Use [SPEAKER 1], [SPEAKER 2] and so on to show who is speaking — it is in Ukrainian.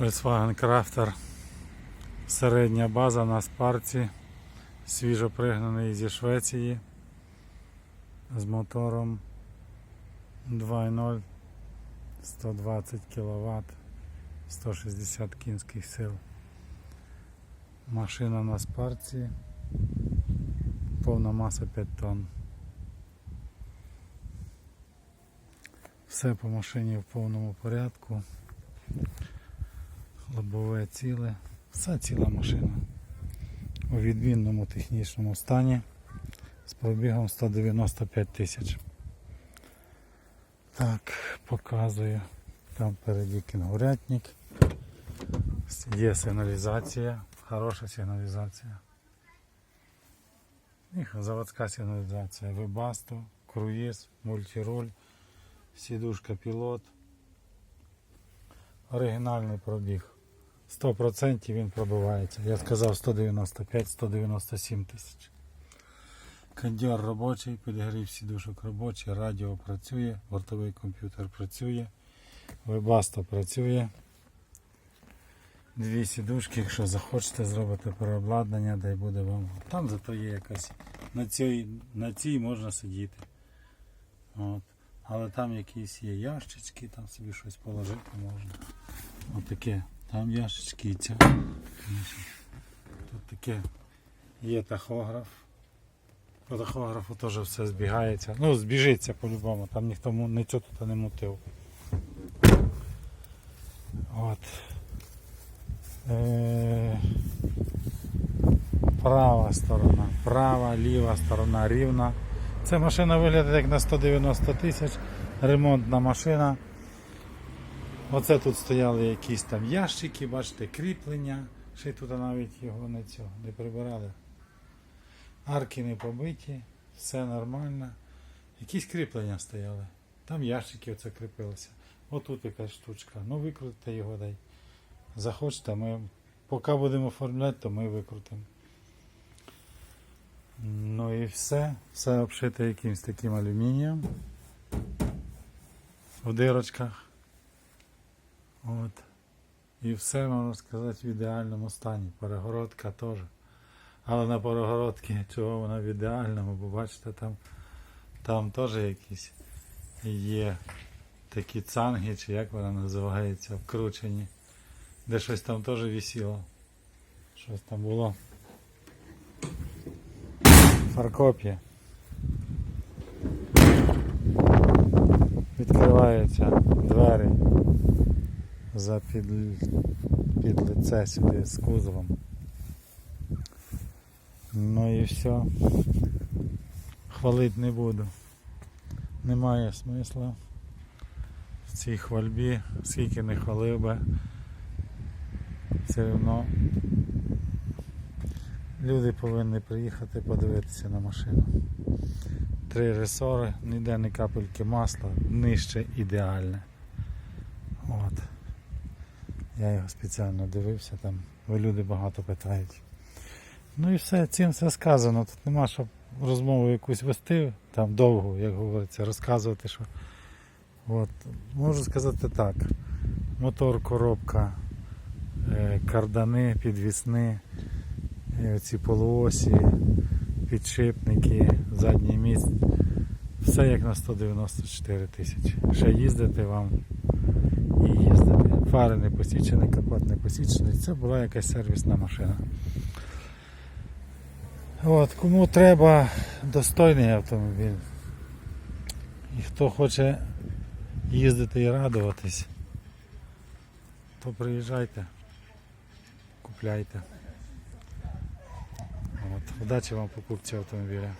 [SPEAKER 1] Volkswagen Crafter. Середня база на спарці. Свіжо пригнаний зі Швеції. З мотором 2.0 120 кВт 160 кінських сил. Машина на спарці. Повна маса 5 тонн. Все по машині в повному порядку. Лобове ціле. Вся ціла машина. У відмінному технічному стані з пробігом 195 тисяч. Так, показую. Там впереді кінгурятник. Є сигналізація, хороша сигналізація. І заводська сигналізація. Вебасто, круїз, мультироль, сідушка пілот. Оригінальний пробіг. 100% він пробивається. Я сказав 195-197 тисяч. Кондьор робочий, підігрів сідушок робочий, радіо працює, бортовий комп'ютер працює, вебасто працює. Дві сідушки, якщо захочете зробити переобладнання, дай буде вам. Там зато є якась. На цій, на цій можна сидіти. От. Але там якісь є ящички, там собі щось положити можна. Отаке. Там ящички і ця. Тут таке є тахограф. По тахографу теж все збігається. Ну, збіжиться по-любому, там ніхто нічого тут не мутив. От. Е, права сторона, права, ліва сторона рівна. Ця машина виглядає як на 190 тисяч. Ремонтна машина. Оце тут стояли якісь там ящики, бачите, кріплення. Ще тут навіть його не цього не прибирали. Арки не побиті, все нормально. Якісь кріплення стояли. Там ящики оце кріпилися. Отут якась штучка. Ну викрутите його дай. Захочете, ми поки будемо оформляти, то ми викрутимо. Ну і все. Все обшите якимось таким алюмінієм. В дирочках. От. І все, можна сказати, в ідеальному стані. Перегородка теж. Але на перегородці чого вона в ідеальному, бо бачите, там, там теж якісь є такі цанги, чи як вона називається, вкручені. Де щось там теж висіло. Щось там було. Фаркопія. Відкриваються двері за під, під лице сюди з кузовом. Ну і все. Хвалити не буду. Немає смисла в цій хвальбі, скільки не хвалив би, все одно люди повинні приїхати подивитися на машину. Три ресори, ніде не капельки масла, нижче ідеальне. От. Я його спеціально дивився там, люди багато питають. Ну і все, цим все сказано. Тут нема що розмову якусь вести, там довго, як говориться, розказувати, що. От. Можу сказати так. Мотор, коробка, е, кардани, підвісни, е, ці полуосі, підшипники, задній міст. Все як на 194 тисячі. Ще їздити вам. Фари не посічені, капот не посічений. Це була якась сервісна машина. От, кому треба достойний автомобіль. І хто хоче їздити і радуватись, то приїжджайте, купляйте. От, удачі вам покупці автомобіля.